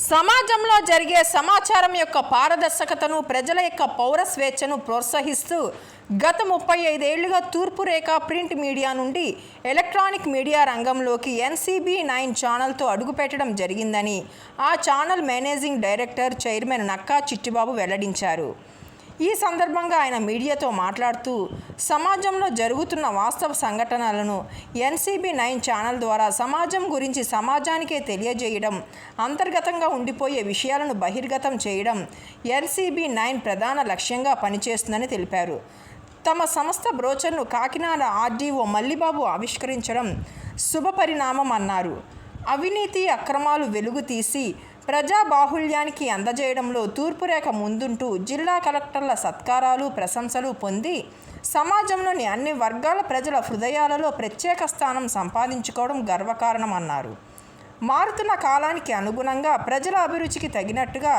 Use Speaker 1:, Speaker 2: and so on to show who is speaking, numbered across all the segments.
Speaker 1: సమాజంలో జరిగే సమాచారం యొక్క పారదర్శకతను ప్రజల యొక్క పౌర స్వేచ్ఛను ప్రోత్సహిస్తూ గత ముప్పై ఐదేళ్ళుగా తూర్పు రేఖ ప్రింట్ మీడియా నుండి ఎలక్ట్రానిక్ మీడియా రంగంలోకి ఎన్సీబీ నైన్ ఛానల్తో అడుగుపెట్టడం జరిగిందని ఆ channel managing director chairman Nakka Chittibabu వెల్లడించారు. ఈ సందర్భంగా ఆయన మీడియాతో మాట్లాడుతూ సమాజంలో జరుగుతున్న వాస్తవ సంఘటనలను ఎన్సీబీ నైన్ ఛానల్ ద్వారా సమాజం గురించి సమాజానికే తెలియజేయడం అంతర్గతంగా ఉండిపోయే విషయాలను బహిర్గతం చేయడం ఎన్సీబీ నైన్ ప్రధాన లక్ష్యంగా పనిచేస్తుందని తెలిపారు. తమ సంస్థ బ్రోచర్ను కాకినాడ ఆర్డీఓ మల్లిబాబు ఆవిష్కరించడం శుభపరిణామం అన్నారు. అవినీతి అక్రమాలు వెలుగు తీసి ప్రజా బాహుళ్యానికి అందజేయడంలో తూర్పురేఖ ముందుంటూ జిల్లా కలెక్టర్ల సత్కారాలు ప్రశంసలు పొంది సమాజంలోని అన్ని వర్గాల ప్రజల హృదయాలలో ప్రత్యేక స్థానం సంపాదించుకోవడం గర్వకారణం అన్నారు మారుతున్న కాలానికి అనుగుణంగా ప్రజల అభిరుచికి తగినట్టుగా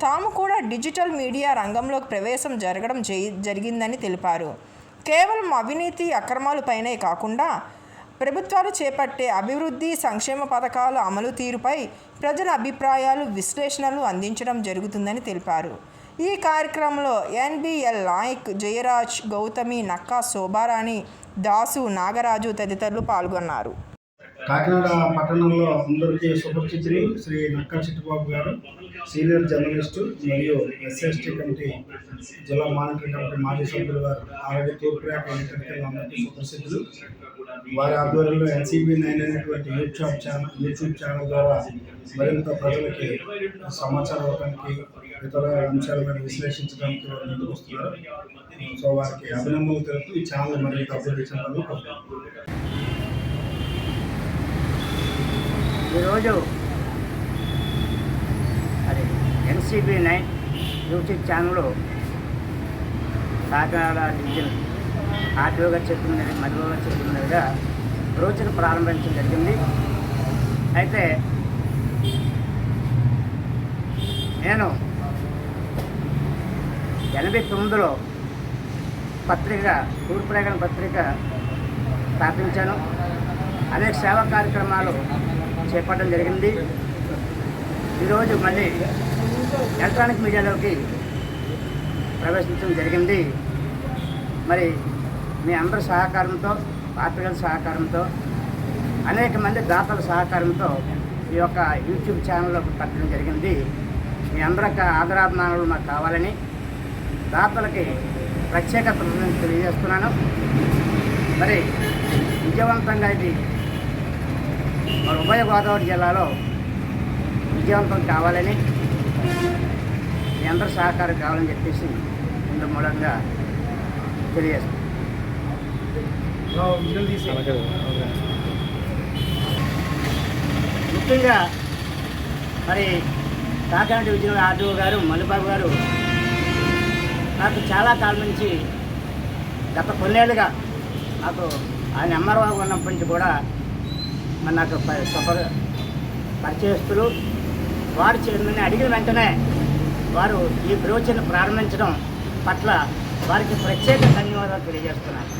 Speaker 1: తాము కూడా డిజిటల్ మీడియా రంగంలోకి ప్రవేశం జరగడం జరిగిందని తెలిపారు. కేవలం అవినీతి అక్రమాలపైనే కాకుండా ప్రభుత్వాలు చేపట్టే అభివృద్ధి సంక్షేమ పథకాల అమలు తీరుపై ప్రజల అభిప్రాయాలు విశ్లేషణలు అందించడం జరుగుతుందని తెలిపారు. ఈ కార్యక్రమంలో ఎన్బిఎల్ నాయక్ జయరాజ్ గౌతమి నక్కా శోభారాణి దాసు నాగరాజు తదితరులు పాల్గొన్నారు.
Speaker 2: కాకినాడ పట్టణంలో అందరికీ సుపరిచితులు శ్రీ నక్కా చిట్టుబాబు గారు సీనియర్ జర్నలిస్టు మరియు ఎస్ఎస్టీ కమిటీ జిల్లా మానిటరింగ్ కమిటీ మాజీ సభ్యులు గారు ఆల్రెడీ తూర్పురేఖ ఎన్నికల అందరికీ సుపరిచితులు వారి ఆధ్వర్యంలో ఎన్సీబీ నైన్ అనేటువంటి యూట్యూబ్ ఛానల్ యూట్యూబ్ ఛానల్ ద్వారా మరింత ప్రజలకి సమాచారం ఇవ్వడానికి ఇతర అంశాలను విశ్లేషించడానికి వారు ముందుకు వస్తున్నారు. సో వారికి అభినందనలు తెలుపుతూ ఈ ఛానల్ మరింత అభివృద్ధి చెందాలని
Speaker 3: ఈరోజు అది NCB nine YouTube channel Kakinada division RTO గారు చెప్పిన మధుబాబు గారు చెప్పిన విధంగా రోజును ప్రారంభించడం జరిగింది. అయితే నేను ఎనభై తొమ్మిదిలో పత్రిక తూర్పురేగన పత్రిక స్థాపించాను అనేక సేవా కార్యక్రమాలు చేపట్టడం జరిగింది. ఈరోజు మళ్ళీ ఎలక్ట్రానిక్ మీడియాలోకి ప్రవేశించడం జరిగింది. మరి మీ అందరి సహకారంతో పాత్రికల సహకారంతో అనేక మంది దాతల సహకారంతో ఈ యొక్క యూట్యూబ్ ఛానల్లోకి పెట్టడం జరిగింది. మీ అందరి యొక్క ఆదరాభిమానాలు మాకు కావాలని దాతలకి ప్రత్యేకత తెలియజేస్తున్నాను. మరి విజయవంతంగా ఇది మన ఉభయ గోదావరి జిల్లాలో విజయవంతం కావాలని మీ అందరి సహకారం కావాలని చెప్పేసి ఇందు మూలంగా తెలియజేస్తాను ముఖ్యంగా మరి కాకినాడ డివిజన్ ఆర్డీఓ గారు మల్లిబాబు గారు నాకు చాలా కాలం నుంచి గత కొన్నేళ్ళుగా నాకు ఆయన ఎంఆర్ఓ ఉన్నప్పటి నుంచి కూడా మరి నాకు సఫర్ పరిచయస్తులు వారు చేయమని అడిగిన వెంటనే వారు ఈ బ్రోచర్ను ప్రారంభించడం పట్ల వారికి ప్రత్యేక ధన్యవాదాలు తెలియజేస్తున్నారు